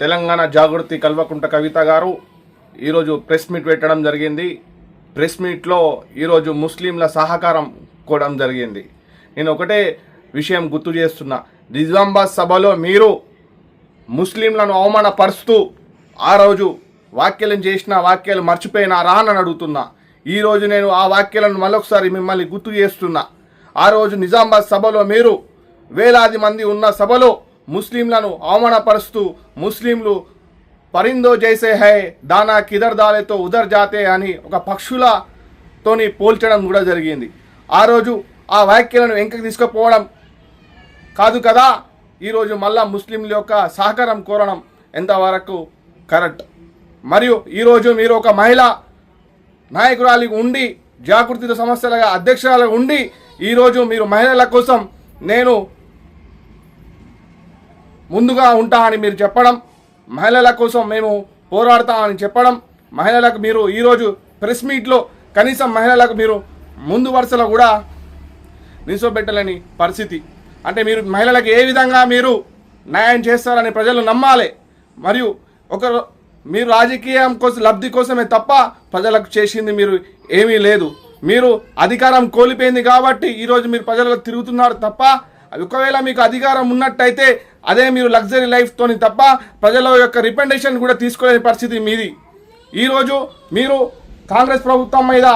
తెలంగాణ జాగృతి కల్వకుంట కవిత గారు ఈరోజు press meet పెట్టడం జరిగింది. ప్రెస్ మీట్లో ఈరోజు ముస్లింల సహకారం కోవడం జరిగింది. నేను ఒకటే విషయం గుర్తు చేస్తున్నా. నిజామాబాద్ సభలో మీరు ముస్లింలను అవమానపరుస్తూ ఆ రోజు వాక్యాలను చేసిన వాక్యాలు మర్చిపోయినారా అని అడుగుతున్నా. ఈరోజు నేను ఆ వాక్యాలను మళ్ళొకసారి మిమ్మల్ని గుర్తు చేస్తున్నా. ఆ రోజు నిజామాబాద్ సభలో మీరు వేలాది మంది ఉన్న సభలో ముస్లింలను అవమానపరుస్తూ ముస్లింలు పరిందో జైసే హై దానా కిదర్ దాలేతో ఉదర్ జాతే అని ఒక పక్షులతోని పోల్చడం కూడా జరిగింది. ఆ రోజు ఆ వ్యాఖ్యలను వెంకకి తీసుకుపోవడం కాదు కదా? ఈరోజు మళ్ళా ముస్లింల యొక్క సహకారం కోరడం ఎంతవరకు కరెక్ట్? మరియు ఈరోజు మీరు ఒక మహిళ నాయకురాలి ఉండి జాగృతి సమస్యలుగా అధ్యక్షురాలుగా ఉండి ఈరోజు మీరు మహిళల కోసం నేను ముందుగా ఉంటా అని మీరు చెప్పడం మహిళల కోసం మేము పోరాడతామని చెప్పడం మహిళలకు మీరు ఈరోజు ప్రెస్ మీట్లో కనీసం మహిళలకు మీరు ముందు వరుసలో కూడా నిల్చోబెట్టలేని పరిస్థితి. అంటే మీరు మహిళలకు ఏ విధంగా మీరు న్యాయం చేస్తారని ప్రజలు నమ్మాలి మరియు ఒక మీరు రాజకీయం కోసం లబ్ధి కోసమే తప్ప ప్రజలకు చేసింది మీరు ఏమీ లేదు. మీరు అధికారం కోల్పోయింది కాబట్టి ఈరోజు మీరు ప్రజలకు తిరుగుతున్నారు తప్ప ఒకవేళ మీకు అధికారం ఉన్నట్టయితే అదే మీరు లగ్జరీ లైఫ్తోని తప్ప ప్రజల యొక్క రికమెండేషన్ కూడా తీసుకోలేని పరిస్థితి మీది. ఈరోజు మీరు కాంగ్రెస్ ప్రభుత్వం మీద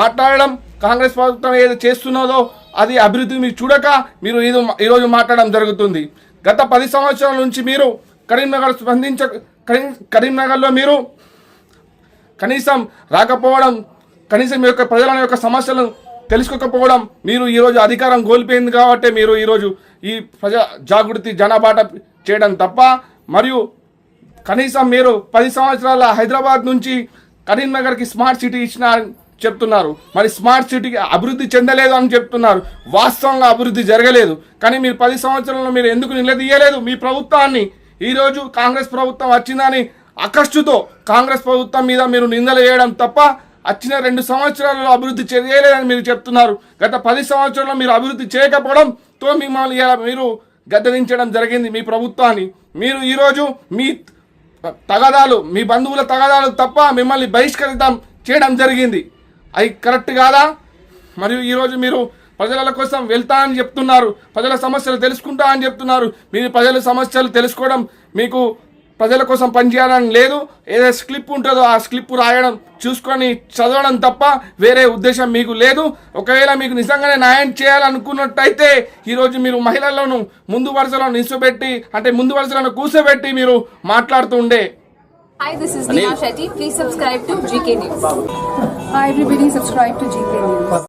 మాట్లాడడం కాంగ్రెస్ ప్రభుత్వం ఏది చేస్తున్నదో అది అభివృద్ధి మీరు చూడక మీరు ఇది ఈరోజు మాట్లాడడం జరుగుతుంది. గత పది సంవత్సరాల నుంచి మీరు కరీంనగర్ స్పందించ కరీం కరీంనగర్లో మీరు కనీసం రాకపోవడం కనీసం మీ యొక్క ప్రజల యొక్క సమస్యలను తెలుసుకోకపోవడం మీరు ఈరోజు అధికారం కోల్పోయింది కాబట్టి మీరు ఈరోజు ఈ ప్రజా జాగృతి జనబాట చేయడం తప్ప మరియు కనీసం మీరు పది సంవత్సరాల హైదరాబాద్ నుంచి కరీంనగర్కి స్మార్ట్ సిటీ ఇచ్చిన చెప్తున్నారు. మరి స్మార్ట్ సిటీకి అభివృద్ధి చెందలేదు అని చెప్తున్నారు. వాస్తవంగా అభివృద్ధి జరగలేదు. కానీ మీరు పది సంవత్సరాల్లో మీరు ఎందుకు నిలదీయలేదు? మీ ప్రభుత్వాన్ని ఈరోజు కాంగ్రెస్ ప్రభుత్వం వచ్చిందని అకస్టుతో కాంగ్రెస్ ప్రభుత్వం మీద మీరు నిందలు వేయడం తప్ప వచ్చిన రెండు సంవత్సరాలలో అభివృద్ధి చేయలేదని మీరు చెప్తున్నారు. గత పది సంవత్సరాల్లో మీరు అభివృద్ధి చేయకపోవడంతో మిమ్మల్ని మీరు గద్దరించడం జరిగింది మీ ప్రభుత్వాన్ని. మీరు ఈరోజు మీ తగాదాలు మీ బంధువుల తగదాలు తప్ప మిమ్మల్ని బహిష్కరితం చేయడం జరిగింది. అది కరెక్ట్ కాదా? మరియు ఈరోజు మీరు ప్రజల కోసం వెళ్తా అని చెప్తున్నారు. ప్రజల సమస్యలు తెలుసుకుంటా అని చెప్తున్నారు. మీరు ప్రజల సమస్యలు తెలుసుకోవడం మీకు ప్రజల కోసం పనిచేయాలని లేదు ఏదో స్క్లిప్ ఉంటుందో ఆ స్క్లిప్ రాయడం చూసుకొని చదవడం తప్ప వేరే ఉద్దేశం మీకు లేదు ఒకవేళ మీకు నిజంగానే న్యాయం చేయాలనుకున్నట్టయితే ఈరోజు మీరు మహిళలను ముందు వరుసలో నిల్చోబెట్టి అంటే ముందు వరుసలను కూర్చోబెట్టి మీరు మాట్లాడుతూ ఉండే Hi, this is Neha Shetty. Please subscribe to GK News. Hi everybody, subscribe to GK News.